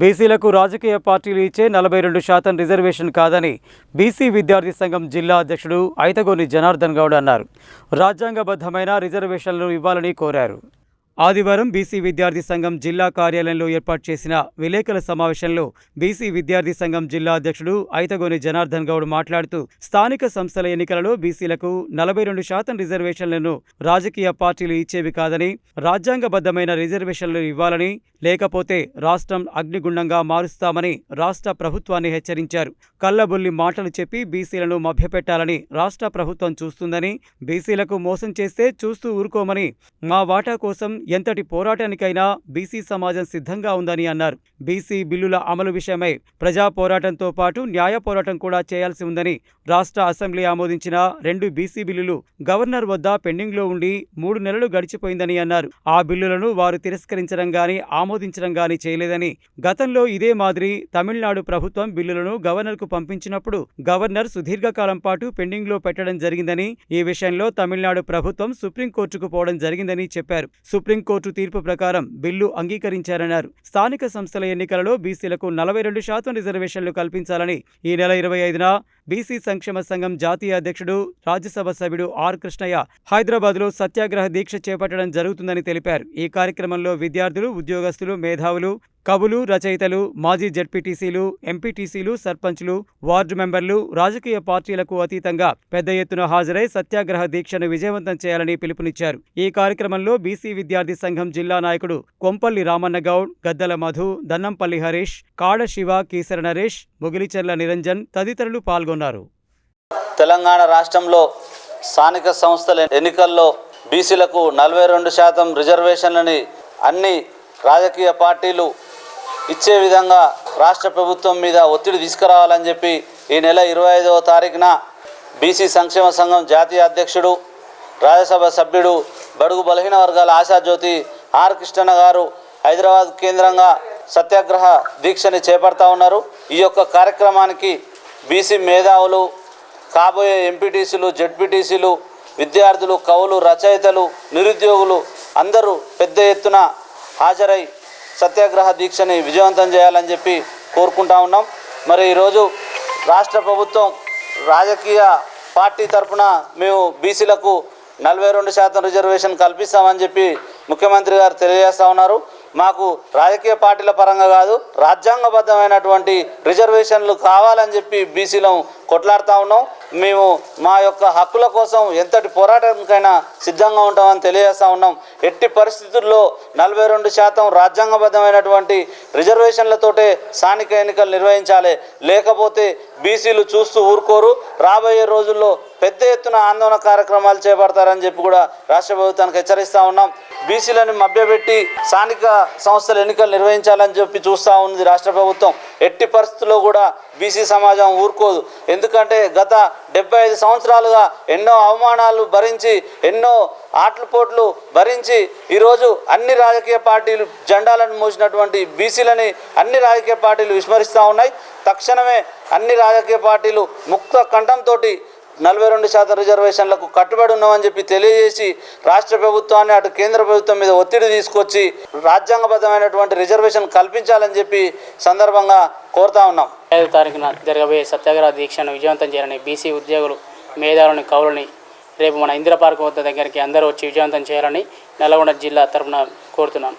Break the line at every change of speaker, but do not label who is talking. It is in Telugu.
బీసీలకు రాజకీయ పార్టీలు ఇచ్చే నలభై రెండు శాతం రిజర్వేషన్ కాదని బీసీ విద్యార్థి సంఘం జిల్లా అధ్యక్షుడు ఐతగోని జనార్దన్ గౌడ్ అన్నారు. రాజ్యాంగబద్ధమైన రిజర్వేషన్లు ఇవ్వాలని కోరారు. ఆదివారం బీసీ విద్యార్థి సంఘం జిల్లా కార్యాలయంలో ఏర్పాటు చేసిన విలేకరుల సమావేశంలో బీసీ విద్యార్థి సంఘం జిల్లా అధ్యక్షుడు ఐతగోని జనార్దన్ గౌడ్ మాట్లాడుతూ స్థానిక సంస్థల ఎన్నికలలో బీసీలకు నలభై రెండు శాతం రిజర్వేషన్లను రాజకీయ పార్టీలు ఇచ్చేవి కాదని రాజ్యాంగబద్ధమైన రిజర్వేషన్లు ఇవ్వాలని లేకపోతే రాష్ట్రం అగ్నిగుండంగా మారుస్తామని రాష్ట్ర ప్రభుత్వాన్ని హెచ్చరించారు. కల్లబుల్లి మాటలు చెప్పి బీసీలను మభ్యపెట్టాలని రాష్ట్ర ప్రభుత్వం చూస్తుందని బీసీలకు మోసం చేస్తే చూస్తూ ఊరుకోమని మా వాటా కోసం ఎంతటి పోరాటానికైనా బీసీ సమాజం సిద్ధంగా ఉందని అన్నారు. బీసీ బిల్లుల అమలు విషయమై ప్రజా పోరాటంతో పాటు న్యాయ పోరాటం కూడా చేయాల్సి ఉందని రాష్ట్ర అసెంబ్లీ ఆమోదించిన రెండు బీసీ బిల్లులు గవర్నర్ వద్ద పెండింగ్లో ఉండి మూడు నెలలు గడిచిపోయిందని అన్నారు. ఆ బిల్లులను వారు తిరస్కరించడం గాని ఆమోదించడం గాని చేయలేదని గతంలో ఇదే మాదిరి తమిళనాడు ప్రభుత్వం బిల్లులను గవర్నర్కు పంపించినప్పుడు గవర్నర్ సుదీర్ఘకాలం పాటు పెండింగ్లో పెట్టడం జరిగిందని ఈ విషయంలో తమిళనాడు ప్రభుత్వం సుప్రీంకోర్టుకు పోవడం జరిగిందని చెప్పారు. సుప్రీంకోర్టు తీర్పు ప్రకారం బిల్లు అంగీకరించారన్నారు. స్థానిక సంస్థల ఎన్నికలలో బీసీలకు నలభై రెండు శాతం రిజర్వేషన్లు కల్పించాలని ఈ నెల ఇరవై ఐదున బీసీ సంక్షేమ సంఘం జాతీయ అధ్యక్షుడు రాజ్యసభ సభ్యుడు ఆర్ కృష్ణయ్య హైదరాబాద్లో సత్యాగ్రహ దీక్ష చేపట్టడం జరుగుతుందని తెలిపారు. ఈ కార్యక్రమంలో విద్యార్థులు ఉద్యోగస్తులు మేధావులు కవులు రచయితలు మాజీ జడ్పీటీసీలు ఎంపీటీసీలు సర్పంచ్లు వార్డు మెంబర్లు రాజకీయ పార్టీలకు అతీతంగా పెద్ద ఎత్తున హాజరై సత్యాగ్రహ దీక్షను విజయవంతం చేయాలని పిలుపునిచ్చారు. ఈ కార్యక్రమంలో బీసీ విద్యార్థి సంఘం జిల్లా నాయకుడు కొంపల్లి రామన్న గౌడ్ గద్దల మధు దన్నంపల్లి హరీష్ కాడ శివ కీసర నరేష్ ముగిలిచెర్ల నిరంజన్ తదితరులు పాల్గొన్నారు.
తెలంగాణ రాష్ట్రంలో స్థానిక సంస్థల ఎన్నికల్లో బీసీలకు నలభై రెండు శాతం రిజర్వేషన్లని అన్ని రాజకీయ పార్టీలు ఇచ్చే విధంగా రాష్ట్ర ప్రభుత్వం మీద ఒత్తిడి తీసుకురావాలని చెప్పి ఈ నెల ఇరవై ఐదవ తారీఖున బీసీ సంక్షేమ సంఘం జాతీయ అధ్యక్షుడు రాజ్యసభ సభ్యుడు బడుగు బలహీన వర్గాల ఆశాజ్యోతి ఆర్ కృష్ణన్న గారు హైదరాబాద్ కేంద్రంగా సత్యాగ్రహ దీక్షని చేపడతా ఉన్నారు. ఈ యొక్క కార్యక్రమానికి బీసీ మేధావులు కాబోయే ఎంపీటీసీలు జెడ్పీటీసీలు విద్యార్థులు కవులు రచయితలు నిరుద్యోగులు అందరూ పెద్ద ఎత్తున హాజరై సత్యాగ్రహ దీక్షని విజయవంతం చేయాలని చెప్పి కోరుకుంటా ఉన్నాం. మరి ఈరోజు రాష్ట్ర ప్రభుత్వం రాజకీయ పార్టీ తరఫున మేము బీసీలకు నలభై రెండు శాతం రిజర్వేషన్ కల్పిస్తామని చెప్పి ముఖ్యమంత్రి గారు తెలియజేస్తూ ఉన్నారు. మాకు రాజకీయ పార్టీల పరంగా కాదు రాజ్యాంగబద్ధమైనటువంటి రిజర్వేషన్లు కావాలని చెప్పి బీసీలం కొట్లాడుతూ ఉన్నాం. మేము మా యొక్క హక్కుల కోసం ఎంతటి పోరాటానికైనా సిద్ధంగా ఉంటామని తెలియజేస్తూ ఉన్నాం. ఎట్టి పరిస్థితుల్లో నలభై రెండు శాతం రాజ్యాంగబద్ధమైనటువంటి రిజర్వేషన్లతోటే స్థానిక ఎన్నికలు నిర్వహించాలి. లేకపోతే బీసీలు చూస్తూ ఊరుకోరు. రాబోయే రోజుల్లో పెద్ద ఎత్తున ఆందోళన కార్యక్రమాలు చేపడతారని చెప్పి కూడా రాష్ట్ర ప్రభుత్వానికి హెచ్చరిస్తూ ఉన్నాం. బీసీలను మభ్యపెట్టి స్థానిక సంస్థల ఎన్నికలు నిర్వహించాలని చెప్పి చూస్తూ ఉంది రాష్ట్ర ప్రభుత్వం. ఎట్టి పరిస్థితుల్లో కూడా బీసీ సమాజం ఊరుకోదు. ఎందుకంటే గత డెబ్బై ఐదు సంవత్సరాలుగా ఎన్నో అవమానాలు భరించి ఎన్నో ఆటలపోట్లు భరించి ఈరోజు అన్ని రాజకీయ పార్టీలు జెండాలను మోసినటువంటి బీసీలని అన్ని రాజకీయ పార్టీలు విస్మరిస్తూ ఉన్నాయి. తక్షణమే అన్ని రాజకీయ పార్టీలు ముక్త కంఠంతో నలభై రెండు శాతం రిజర్వేషన్లకు కట్టుబడి ఉన్నామని చెప్పి తెలియజేసి రాష్ట్ర ప్రభుత్వాన్ని అటు కేంద్ర ప్రభుత్వం మీద ఒత్తిడి తీసుకొచ్చి రాజ్యాంగబద్ధమైనటువంటి రిజర్వేషన్ కల్పించాలని చెప్పి సందర్భంగా కోరుతా ఉన్నాం.
ఐదు తారీఖున జరగబోయే సత్యాగ్రహ దీక్షను విజయవంతం చేయాలని బీసీ ఉద్యోగులు మేధావులని కవులని రేపు మన ఇందిరా పార్క్ వద్ద దగ్గరికి అందరూ వచ్చి విజయవంతం చేయాలని నల్గొండ జిల్లా తరఫున కోరుతున్నాను.